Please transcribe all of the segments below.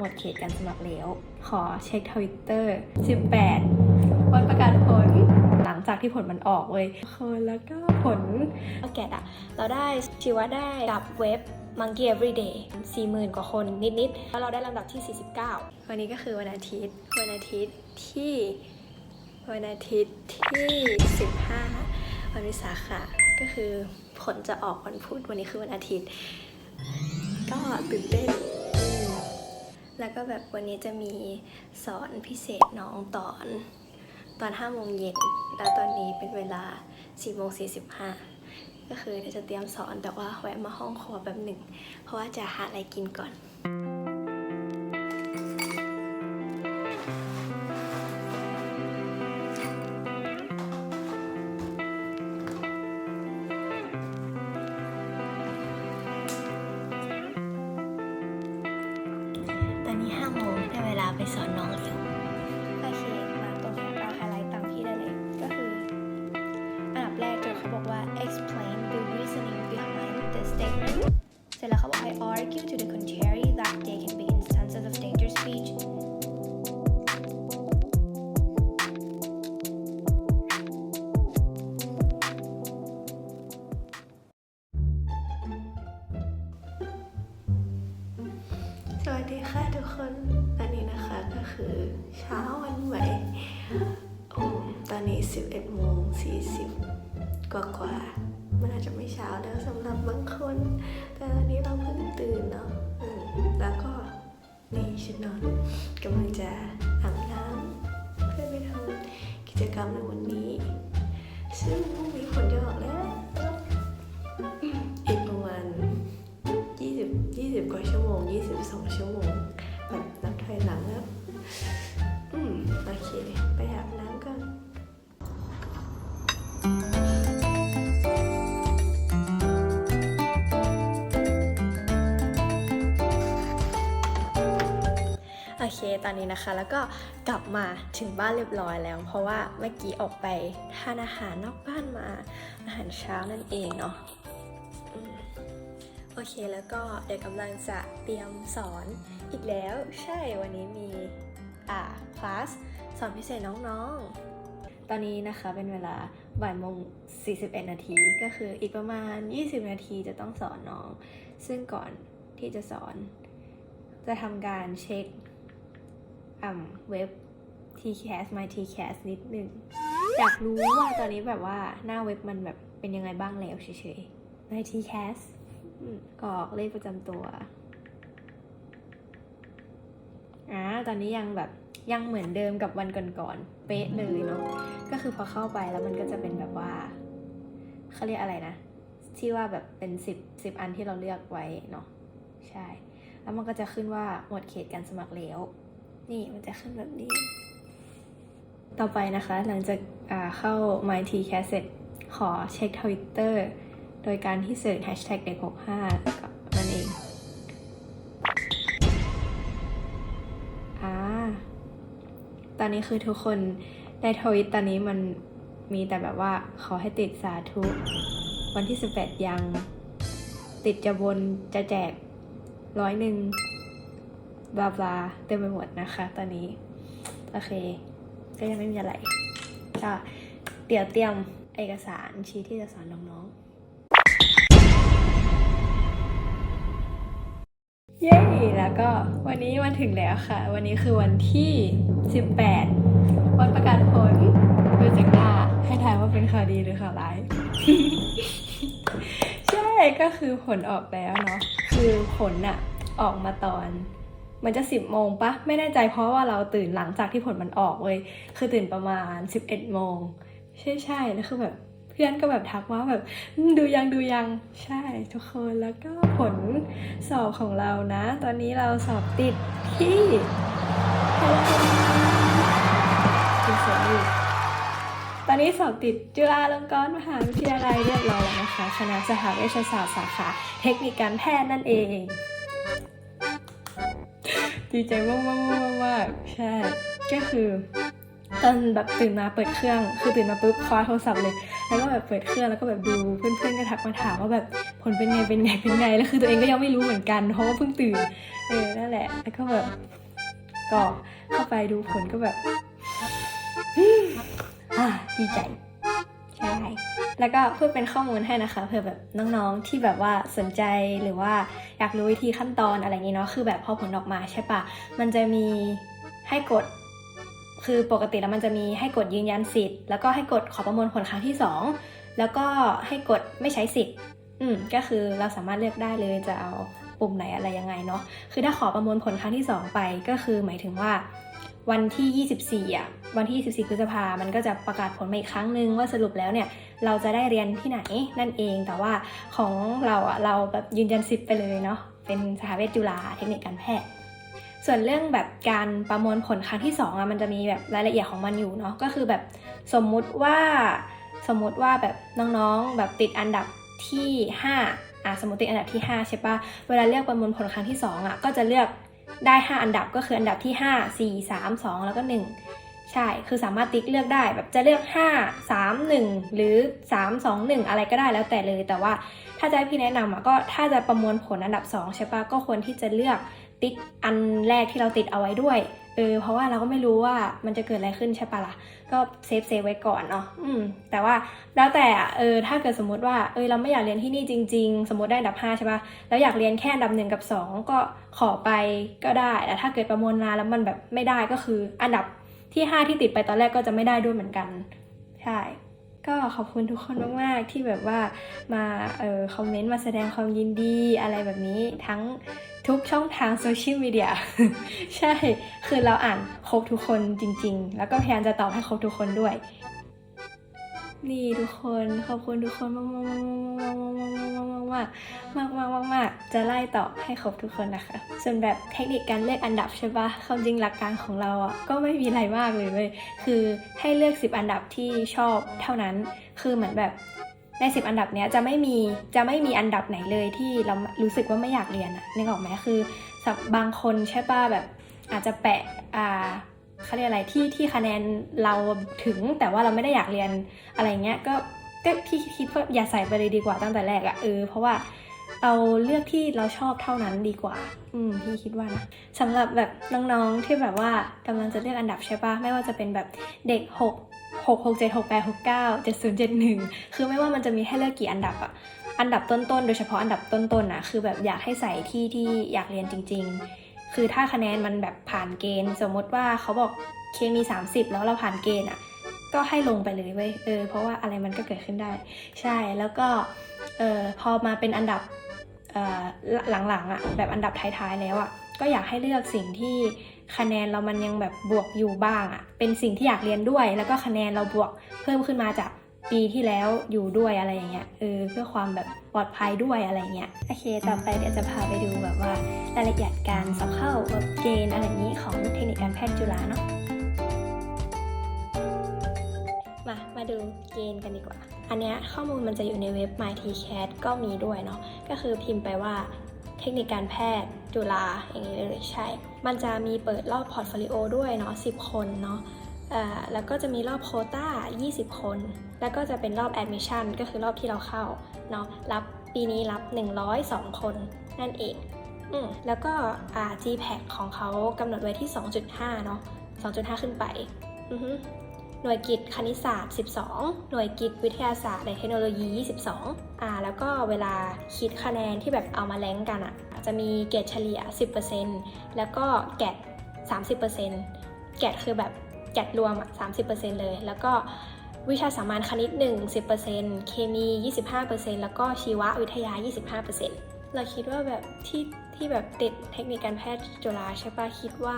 หมดเขตการสมัครแล้ว ขอเช็คทวิตเตอร์ 18 วันประกาศผล หลังจากที่ผลมันออกเว้ยคนแล้วก็ผลแกดอะเราได้ชีวะได้กับเว็บ Monkey Everyday 40,000 กว่าคนนิด ๆ แล้วเราได้ลำดับที่ 49 วันนี้ก็คือวันอาทิตย์ วันอาทิตย์ที่ วันอาทิตย์ที่ 15 วันวิสาขะก็คือผลจะออกวันพุธวันนี้คือวันอาทิตย์ ก็ตื่นเต้นอืม แล้วก็แบบวันนี้จะมีสอนพิเศษน้องตอน ตอน5โมงเย็นแล้วตอนนี้เป็นเวลา4โมง45 ก็คือเดี๋ยวจะเตรียมสอนแต่ว่าแวะมาห้องครัวแบบหนึ่ง เพราะว่าจะหาอะไรกินก่อน ได้ กว่ากว่าๆมันอาจจะไม่เช้าแล้วสำหรับบางคน แต่ตอนนี้เราเพิ่งตื่นเนาะแล้วก็นี่ชุดนอนกำลังจะอาบน้ำเพื่อไปทำกิจกรรมในวันนี้ ซึ่งพรุ่งนี้ผลจะออกแล้วอีกประมาณ20 20 กว่าชั่วโมง 22 ชั่วโมงแบบนับถอยหลังแล้วอืมโอเค ไปอาบน้ำก่อน เคตอนนี้นะคะ แล้วก็กลับมาถึงบ้านเรียบร้อยแล้ว เพราะว่าเมื่อกี้ออกไปทานอาหารนอกบ้านมา อาหารเช้านั่นเองเนาะอโอเคแล้วก็เดี๋ยวกำลังจะเตรียมสอนอีกแล้ว ใช่วันนี้มีอ่าคลาสสอนพิเศษน้องๆ ตอนนี้นะคะเป็นเวลาบ่ายโมง41 นาทีก็คืออีกประมาณ 20 นาทีจะต้องสอนน้อง ซึ่งก่อนที่จะสอน จะทำการเช็ค เว็บ TCAS My TCAS นิดนึงอยากรู้ว่าตอนนี้แบบว่าหน้าเว็บมันแบบเป็นยังไงบ้างแล้วเฉยๆ My TCAS กรอกเลขประจำตัวอ่าตอนนี้ยังแบบยังเหมือนเดิมกับวันก่อนๆเป๊ะเลยเนาะก็คือพอเข้าไปแล้วมันก็จะเป็นแบบว่าเขาเรียกอะไรนะ ที่ว่าแบบเป็นสิบสิบอันที่เราเลือกไว้เนาะใช่ แล้วมันก็จะขึ้นว่าหมดเขตการสมัครแล้ว นี่มันจะขึ้นแบบนี้ ต่อไปนะคะ หลังจากเข้า My T c a s เสร็จขอเช็คทวิตเตอร์โดยการที่เสิร์ช hashtag เด็ก65กับนั่นเองอ่าตอนนี้คือทุกคนในทวิตตอนนี้มันมีแต่แบบว่าขอให้ติดสาธุ วันที่ 18 ยัง ติดจะบนจะแจกร้อยหนึ่ง บลาบลาเต็มไปหมดนะคะ ตอนนี้ โอเค ก็ยังไม่มีอะไรก็เดี๋ยวเตรียมเอกสารชี้ที่จะสอนน้องๆ เย้ แล้วก็วันนี้วันถึงแล้วค่ะ วันนี้คือวันที่ 18 วันประกาศผลดูจากหน้าให้ทายว่าเป็นข่าวดีหรือข่าวร้าย ใช่ก็คือผลออกแล้วเนาะคือผลอะออกมาตอน มันจะสิบโมงปะไม่แน่ใจเพราะว่าเราตื่นหลังจากที่ผลมันออกเว้ยคือตื่นประมาณ11โมงใช่ใช่แล้วคือแบบเพื่อนก็แบบทักว่าแบบดูยังดูยังใช่ทุกคนแล้วก็ผลสอบของเรานะ ตอนนี้เราสอบติดที่เป็นสวนอยู่ตอนนี้สอบติดจุฬาลงกรณ์มหาวิทยาลัยเรียบร้อยแล้วนะคะคณะสหเวชศาสตร์สาขาเทคนิคการแพทย์นั่นเอง ดีใจมากมากมากมากใช่ ก็คือตอนแบบตื่นมาเปิดเครื่อง คือตื่นมาปุ๊บคว้าโทรศัพท์เลย แล้วก็แบบเปิดเครื่องแล้วก็แบบดูเพื่อนๆก็ทักมาถามว่าแบบผลเป็นไงเป็นไงเป็นไง แล้วคือตัวเองก็ยังไม่รู้เหมือนกัน เพราะว่าเพิ่งตื่น เออ นั่นแหละ แล้วก็แบบก็เข้าไปดูผลก็แบบอ่าดีใจ แล้วก็เพื่อเป็นข้อมูลให้นะคะเผื่อแบบน้องๆที่แบบว่าสนใจหรือว่าอยากรู้วิธีขั้นตอนอะไรอย่างนี้เนาะคือแบบพอผลออกมาใช่ปะมันจะมีให้กดคือปกติแล้วมันจะมีให้กดยืนยันสิทธิ์แล้วก็ให้กดขอประมวลผลครั้งที่ 2 แล้วก็ให้กดไม่ใช้สิทธิ์อืมก็คือเราสามารถเลือกได้เลยจะเอาปุ่มไหนอะไรยังไงเนาะคือถ้าขอประมวลผลครั้งที่ 2 ไปก็คือหมายถึงว่าวันที่ 24อะ วันที่24พฤษภามันก็จะประกาศผลมาอีกครั้งหนึ่งว่าสรุปแล้วเนี่ยเราจะได้เรียนที่ไหนนั่นเอง แต่ว่าของเราอะเราแบบยืนยันสิทธิ์ไปเลยเนาะเป็นสถาเวชจุฬาเทคนิคการแพทย์ส่วนเรื่องแบบการประมวลผลครั้งที่2อะมันจะมีแบบรายละเอียดของมันอยู่เนาะก็คือแบบสมมุติว่าสมมุติว่าแบบน้องๆแบบติดอันดับที่ 5อะสมมติติดอันดับที่ 5 ใช่ปะเวลาเลือกประมวลผลครั้งที่2อะก็จะเลือกได้ 5 อันดับก็คืออันดับที่ 5 4 3 2 แล้วก็ 1 ใช่ คือสามารถติ๊กเลือกได้แบบจะเลือก 5 3 1 หรือ 3 2 1 อะไรก็ได้แล้วแต่เลย แต่ว่าถ้าจะให้พี่แนะนำอะก็ถ้าจะประมวลผลอันดับ 2 ใช่ปะก็ควรที่จะเลือกติ๊กอันแรกที่เราติดเอาไว้ด้วย เออ เพราะว่าเราก็ไม่รู้ว่ามันจะเกิดอะไรขึ้นใช่ปะล่ะ ก็เซฟเซฟไว้ก่อนเนาะ อืม แต่ว่าแล้วแต่อะเออ ถ้าเกิดสมมติว่า เออ เราไม่อยากเรียนที่นี่จริง ๆ สมมติได้อันดับ 5 ใช่ปะแล้วอยากเรียนแค่อันดับ 1 กับ 2 ก็ขอไปก็ได้ แต่ถ้าเกิดประมวลมาแล้วมันแบบไม่ได้ก็คืออันดับ ที่ 5 ที่ติดไปตอนแรกก็จะไม่ได้ด้วยเหมือนกัน ใช่ ก็ขอบคุณทุกคนมาก ๆ ที่แบบว่ามาเออคอมเมนต์มาแสดงความยินดีอะไรแบบนี้ทั้งทุกช่องทางโซเชียลมีเดียใช่ คือเราอ่านครบทุกคนจริง ๆ แล้วก็พยายามจะตอบให้ครบทุกคนด้วย นี่ทุกคนขอบคุณทุกคนมากมากมากมากมากมากมากมากมากมากจะไล่ต่อให้ครบทุกคนนะคะ ส่วนแบบเทคนิคการเลือกอันดับใช่ปะความจริงหลักการของเราอะก็ไม่มีอะไรมากเลยเว้ยคือให้เลือก 10 อันดับที่ชอบเท่านั้น คือเหมือนแบบใน 10 อันดับเนี้ยจะไม่มีจะไม่มีอันดับไหนเลยที่เรารู้สึกว่าไม่อยากเรียนอะนึกออกไหมคือบบางคนใช่ป่ะแบบอาจจะแปะอ่า เขาเรียกอะไรที่ที่คะแนนเราถึงแต่ว่าเราไม่ได้อยากเรียนอะไรเงี้ยก็ก็พี่คิดว่าอย่าใส่ไปเลยดีกว่าตั้งแต่แรกอะเออเพราะว่าเอาเลือกที่เราชอบเท่านั้นดีกว่า อืมพี่คิดว่านะสำหรับแบบน้องๆที่แบบว่ากำลังจะเลือกอันดับใช่ปะไม่ว่าจะเป็นแบบเด็ก 6 6 6 7 6 8 6 9 7 0 7 1 คือไม่ว่ามันจะมีให้เลือกกี่อันดับอะอันดับต้นๆ โดยเฉพาะอันดับต้นๆนะคือแบบอยากให้ใส่ที่ที่อยากเรียนจริง ๆ คือถ้าคะแนนมันแบบผ่านเกณฑ์ สมมติว่าเขาบอกเคมี 30 แล้วเราผ่านเกณฑ์อะ ก็ให้ลงไปเลยเว้ยเออเพราะว่าอะไรมันก็เกิดขึ้นได้ ใช่แล้วก็เออพอมาเป็นอันดับอ่อหลังๆอะแบบอันดับท้ายๆแล้วอะก็อยากให้เลือกสิ่งที่คะแนนเรามันยังแบบบวกอยู่บ้างอะเป็นสิ่งที่อยากเรียนด้วย แล้วก็คะแนนเราบวกเพิ่มขึ้นมาจาก ปีที่แล้วอยู่ด้วยอะไรอย่างเงี้ยเออเพื่อความแบบปลอดภัยด้วยอะไรเงี้ยโอเค ต่อไปเดี๋ยวจะพาไปดูแบบว่ารายละเอียดการสอบเข้าแบบเกณฑ์อะไรอย่างนี้ของเทคนิคการแพทย์จุฬาเนาะมามาดูเกณฑ์กันดีกว่า อันเนี้ยข้อมูลมันจะอยู่ในเว็บ MyTCAT ก็มีด้วยเนาะก็คือพิมพ์ไปว่าเทคนิคการแพทย์จุฬาอย่างนี้เลยใช่ มันจะมีเปิดรอบพอร์ตโฟลิโอด้วยเนาะ10 คนเนาะ แล้วก็จะมีรอบโคต้า 20 คน แล้วก็จะเป็นรอบแอดมิชชั่นก็คือรอบที่เราเข้าเนาะรับปีนี้รับ 102 คนนั่นเองอืมแล้วก็ GPAC ของเขากำหนดไว้ที่ 2.5 เนาะ2.5 ขึ้นไปอือหน่วยกิจคณิตศาสตร์ 12 หน่วยกิจวิทยาศาสตร์และเทคโนโลยี 22 อ่า แล้วก็เวลาคิดคะแนนที่แบบเอามาแล้งกันอะ จะมีเกรดเฉลี่ย 10%แล้วก็แกด30%แกดคือแบบ แกดรวมอะ30%เลย แล้วก็วิชาสามัญคณิต 1 10%เคมี 25%แล้วก็ชีววิทยา 25%เราคิดว่าแบบที่ที่แบบติดเทคนิคการแพทย์จุฬาใช่ปะคิดว่า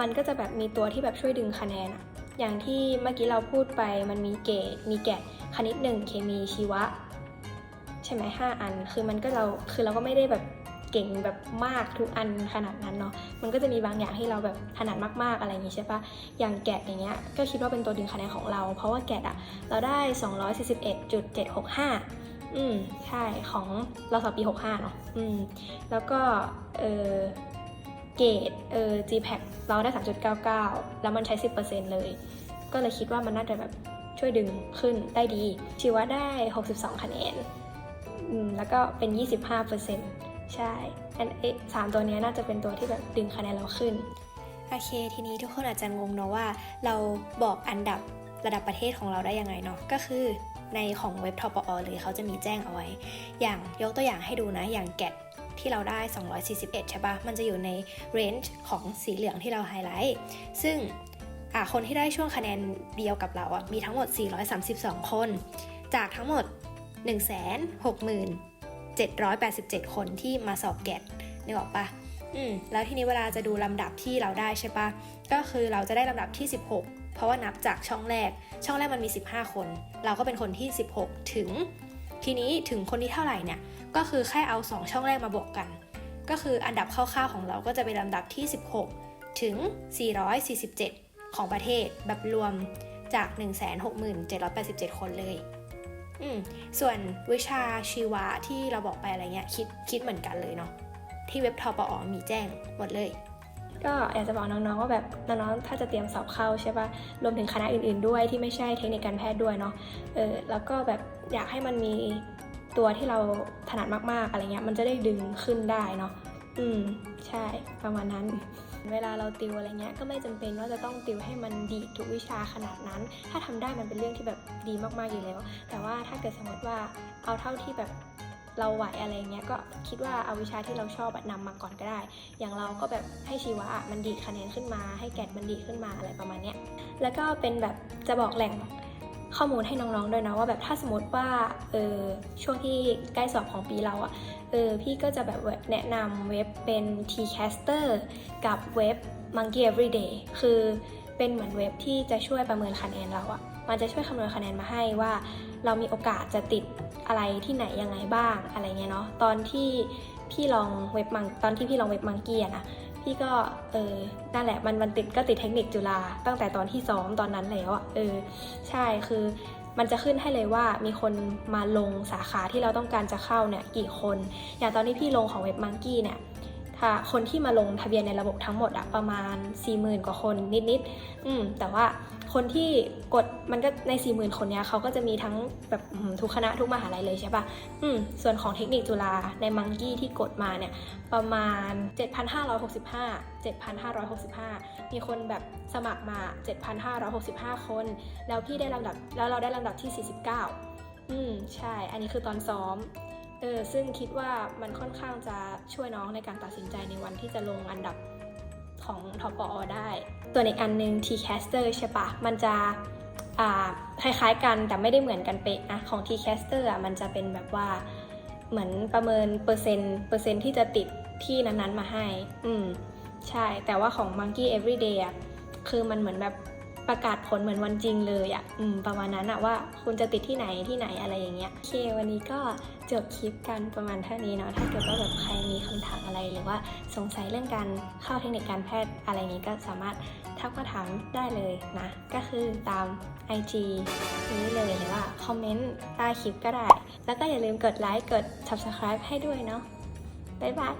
มันก็จะแบบมีตัวที่แบบช่วยดึงคะแนนอะอย่างที่เมื่อกี้เราพูดไปมันมีเกรดมีแกดคณิตหนึ่งเคมีชีวะ ใช่ไหมห้าอัน คือมันก็เราคือเราก็ไม่ได้แบบ เก่งแบบมากทุกอันขนาดนั้นเนาะ มันก็จะมีบางอย่างที่เราแบบถนัดมากๆอะไรอย่างงี้ใช่ปะอย่างแกดอย่างเงี้ย ก็คิดว่าเป็นตัวดึงคะแนนของเรา เพราะว่าแกดอะเราได้ 241.765 อืม ใช่ ของเราสอบปี 65 เนาะ อืม แล้วก็ เออเกรดเออ GPAC เราได้ 3.99 แล้วมันใช้ 10%เลย ก็เลยคิดว่ามันน่าจะแบบช่วยดึงขึ้นได้ดี ชีวะได้ 62 คะแนน อืม แล้วก็เป็น 25% ใช่อันเอ๊สามตัวนี้น่าจะเป็นตัวที่แบบดึงคะแนนเราขึ้น โอเค ทีนี้ทุกคนอาจจะงงเนาะว่า เราบอกอันดับระดับประเทศของเราได้ยังไงเนาะ ก็คือในของเว็บทปอเลยเขาจะมีแจ้งเอาไว้ อย่างยกตัวอย่างให้ดูนะ อย่างแกดที่เราได้ 241 ใช่ปะมันจะอยู่ในเรนจ์ของสีเหลืองที่เราไฮไลท์ ซึ่งคนที่ได้ช่วงคะแนนเดียวกับเราอะมีทั้งหมด 432 คน จากทั้งหมด 787 คนที่มาสอบแกดนึกออกปะอืมแล้วทีนี้เวลาจะดูลำดับที่เราได้ใช่ปะก็คือเราจะได้ลำดับที่ 16 เพราะว่านับจากช่องแรก ช่องแรกมันมี 15 คน เราก็เป็นคนที่ 16 ถึง ทีนี้ถึงคนที่เท่าไหร่เนี่ยก็คือแค่เอา 2 ช่องแรกมาบวกกัน ก็คืออันดับคร่าวๆของเราก็จะเป็นลำดับที่ 16 ถึง 447 ของประเทศแบบรวมจาก 167,787 คนเลย อืมส่วนวิชาชีวะที่เราบอกไปอะไรเงี้ยคิดคิดเหมือนกันเลยเนาะที่เว็บทปอมีแจ้งหมดเลย ก็อยากจะบอกน้องๆว่าแบบน้องๆถ้าจะเตรียมสอบเข้าใช่ปะรวมถึงคณะอื่นๆด้วยที่ไม่ใช่เทคนิคการแพทย์ด้วยเนาะเออแล้วก็แบบอยากให้มันมีตัวที่เราถนัดมากๆอะไรเงี้ยมันจะได้ดึงขึ้นได้เนาะอืมใช่ประมาณนั้น เวลาเราติวอะไรเงี้ยก็ไม่จำเป็นว่าจะต้องติวให้มันดีทุกวิชาขนาดนั้น ถ้าทำได้มันเป็นเรื่องที่แบบดีมากๆอยู่แล้ว แต่ว่าถ้าเกิดสมมติว่าเอาเท่าที่แบบเราไหวอะไรเงี้ยก็คิดว่าเอาวิชาที่เราชอบอะนำมาก่อนก็ได้ อย่างเราก็แบบให้ชีวะมันดีคะแนนขึ้นมา ให้แกดมันดีขึ้นมาอะไรประมาณเนี้ยแล้วก็เป็นแบบจะบอกแหล่ง ข้อมูลให้น้องๆด้วยนะว่าแบบถ้าสมมติว่าเออช่วงที่ใกล้สอบของปีเราอะเออพี่ก็จะแบบแนะนำเว็บเป็น Tcaster กับเว็บ Monkey Everyday คือเป็นเหมือนเว็บที่จะช่วยประเมินคะแนนเราอะมันจะช่วยคำนวณคะแนนมาให้ว่า เรามีโอกาสจะติดอะไรที่ไหนยังไงบ้างอะไรเงี้ยเนาะตอนที่พี่ลองเว็บมังตอนที่พี่ลองเว็บมังกี้อะนะ พี่ก็เออนั่นแหละมันมันติดก็ติดเทคนิคจุฬาตั้งแต่ตอนที่ซ้อมตอนนั้นแล้วอะเออใช่คือมันจะขึ้นให้เลยว่ามีคนมาลงสาขาที่เราต้องการจะเข้าเนี่ยกี่คน อย่างตอนที่พี่ลงของเว็บมังกี้เนี่ย ค่ะคนที่มาลงทะเบียนในระบบทั้งหมดอะประมาณ 40,000 กว่าคนนิดๆอืมแต่ว่าคนที่กดมันก็ใน 40,000 คนเนี้ยเขาก็จะมีทั้งแบบทุกคณะทุกมหาลัยเลยใช่ปะอืมส่วนของเทคนิคจุฬาในมังกี้ที่กดมาเนี่ยประมาณ 7,565 7,565 มีคนแบบสมัครมา 7,565 คน แล้วพี่ได้ลำดับแล้วเราได้ลำดับที่ 49 อืมใช่ อันนี้คือตอนซ้อม เออซึ่งคิดว่ามันค่อนข้างจะช่วยน้องในการตัดสินใจในวันที่จะลงอันดับของทปอได้ ตัวอีกอันหนึง Tcaster ใช่ปะมันจะอ่าคล้ายๆกันแต่ไม่ได้เหมือนกันเป๊ะนะของ Tcaster อะมันจะเป็นแบบว่าเหมือนประเมินเปอร์เซ็นต์เปอร์เซ็นต์ที่จะติดที่นั้นๆมาให้ อืม ใช่ แต่ว่าของ Monkey Everyday อะคือมันเหมือนแบบ ประกาศผลเหมือนวันจริงเลยอะอืมประมาณนั้นอะว่าคุณจะติดที่ไหนที่ไหนอะไรอย่างเงี้ยโอเค วันนี้ก็จบคลิปกันประมาณเท่านี้เนาะถ้าเกิดว่าแบบใครมีคำถามอะไรหรือว่าสงสัยเรื่องการเข้าเทคนิคการแพทย์อะไรนี้ก็สามารถทักมาถามได้เลยนะ ก็คือตาม IG นี้เลยหรือว่าคอมเมนต์ใต้คลิปก็ได้ แล้วก็อย่าลืมกดไลค์กด Subscribe ให้ด้วยเนาะบ๊ายบาย